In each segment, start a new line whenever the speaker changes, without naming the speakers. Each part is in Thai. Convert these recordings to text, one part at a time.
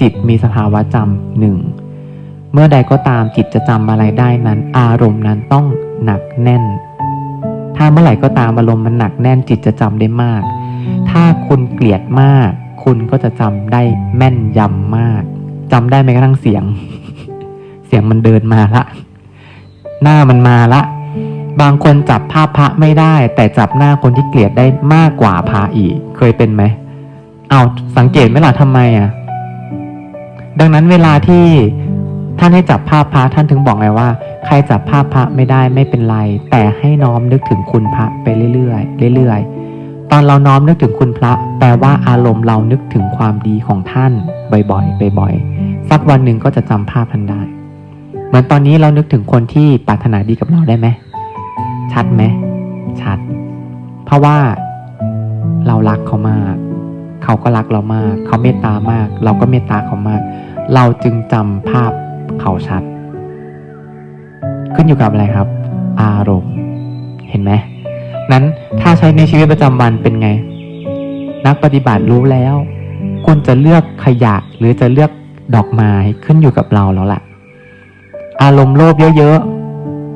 จิตมีสภาวะจำหนึ่งเมื่อใดก็ตามจิตจะจำอะไรได้นั้น อารมณ์นั้นต้องหนักแน่น ถ้าเมื่อไหร่ก็ตามอารมณ์มันหนักแน่นจิตจะจำได้มาก ถ้าคุณเกลียดมาก คุณก็จะจำได้แม่นยำมากจำได้แม้กระทั่งเสียง เสียงมันเดินมาละ หน้ามันมาละ บางคนจับภาพพระไม่ได้ แต่จับหน้าคนที่เกลียดได้มากกว่าพระอีก เคยเป็นไหมเอาสังเกตไหมล่ะทำไมอะ ดังนั้นเวลาที่ท่านให้จับภาพพระท่านถึงบอกไงว่า ใครจับภาพพระไม่ได้ไม่เป็นไร แต่ให้น้อมนึกถึงคุณพระไปเรื่อยๆเรื่อยๆ ตอนเราน้อมนึกถึงคุณพระ แปลว่าอารมณ์เรานึกถึงความดีของท่านบ่อยๆบ่อยๆสักวันหนึ่งก็จะจำภาพท่านได้ เหมือนตอนนี้เรานึกถึงคนที่ปรารถนาดีกับเราได้ไหมชัดไหมชัด เพราะว่าเรารักเขามาก เขาก็รักเรามาก เขาเมตตามาก เราก็เมตตาเขามาก เราจึงจำภาพเขาชัด ขึ้นอยู่กับอะไรครับ อารมณ์ เห็นไหมนั้นถ้าใช้ในชีวิตประจำวันเป็นไง นักปฏิบัติรู้แล้ว คุณจะเลือกขยะหรือจะเลือกดอกไม้ขึ้นอยู่กับเราแล้วล่ะ อารมณ์โลภเยอะ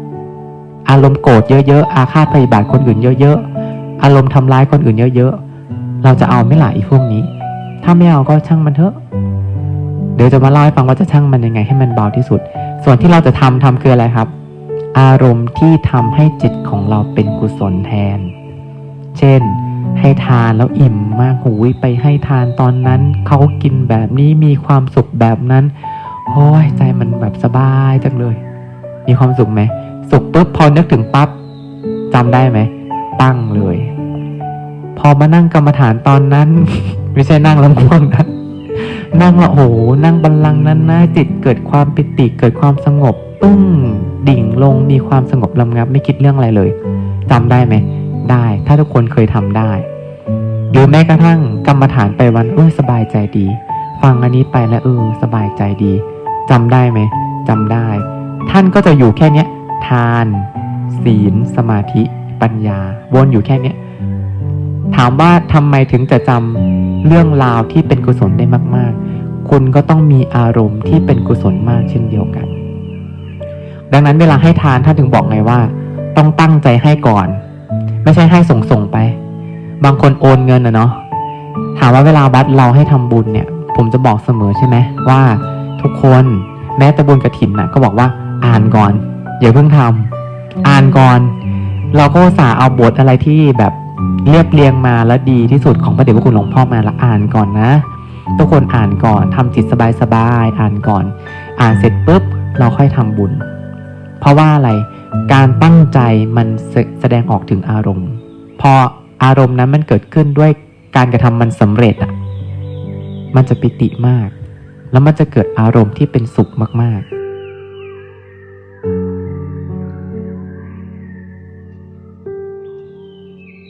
ๆ อารมณ์โกรธเยอะๆ อาฆาตพยาบาทคนอื่นเยอะๆ อารมณ์ทำร้ายคนอื่นเยอะๆ เราจะเอาไม่หล่ะอีพวกนี้ ถ้าไม่เอาก็ช่างมันเถอะ เดี๋ยวจะมาเล่าให้ฟังว่าจะช่างมันยังไงให้มันเบาที่สุด ส่วนที่เราจะทำทำคืออะไรครับ อารมณ์ที่ทำให้จิตของเราเป็นกุศลแทน เช่น ให้ทานแล้วอิ่มมากหูยไปให้ทานตอนนั้นเขากินแบบนี้มีความสุขแบบนั้นโอ้ยใจมันแบบสบายจังเลย มีความสุขไหมสุขปุ๊บพอนึกถึงปั๊บจำได้ไหม ตั้งเลย พอมานั่งกรรมฐานตอนนั้น ไม่ใช่นั่งล้วง่วงนะนั่งละโอ้โหนั่งบัลลังก์นั้นนะจิตเกิดความปิติเกิดความสงบปึ้งดิ่งลงมีความสงบลำงับไม่คิดเรื่องอะไรเลยจำได้ไหมได้ ถ้าทุกคนเคยทำได้หรือแม้กระทั่งกรรมฐานไปวันเออสบายใจดี ฟังอันนี้ไปแล้วเออสบายใจดีจำได้ไหมจำได้ ท่านก็จะอยู่แค่เนี้ยทาน ศีล สมาธิ ปัญญา วนอยู่แค่เนี้ย ถามว่าทำไมถึงจะจำเรื่องราวที่เป็นกุศลได้มาก ๆ คุณก็ต้องมีอารมณ์ที่เป็นกุศลมากเช่นเดียวกัน ดังนั้นเวลาให้ทานท่านถึงบอกไงว่า ต้องตั้งใจให้ก่อน ไม่ใช่ให้ส่งส่งไป บางคนโอนเงินนะเนาะถามว่าเวลาวัดเราให้ทำบุญเนี่ย ผมจะบอกเสมอใช่ไหมว่าทุกคนแม้แต่บุญกระถินน่ะก็บอกว่าอ่านก่อนอย่าเพิ่งทำอ่านก่อน เราก็สาเอาบทอะไรที่แบบ เรียบเรียงมาแล้วดีที่สุดของพระเดชพระคุณหลวงพ่อมาแล้วอ่านก่อนนะ ทุกคนอ่านก่อนทำจิตสบายๆอ่านก่อน อ่านเสร็จปุ๊บเราค่อยทำบุญ เพราะว่าอะไรการตั้งใจมันแสแสดงออกถึงอารมณ์ พออารมณ์นั้นมันเกิดขึ้นด้วยการกระทำมันสำเร็จอะมันจะปิติมาก แล้วมันจะเกิดอารมณ์ที่เป็นสุขมากๆ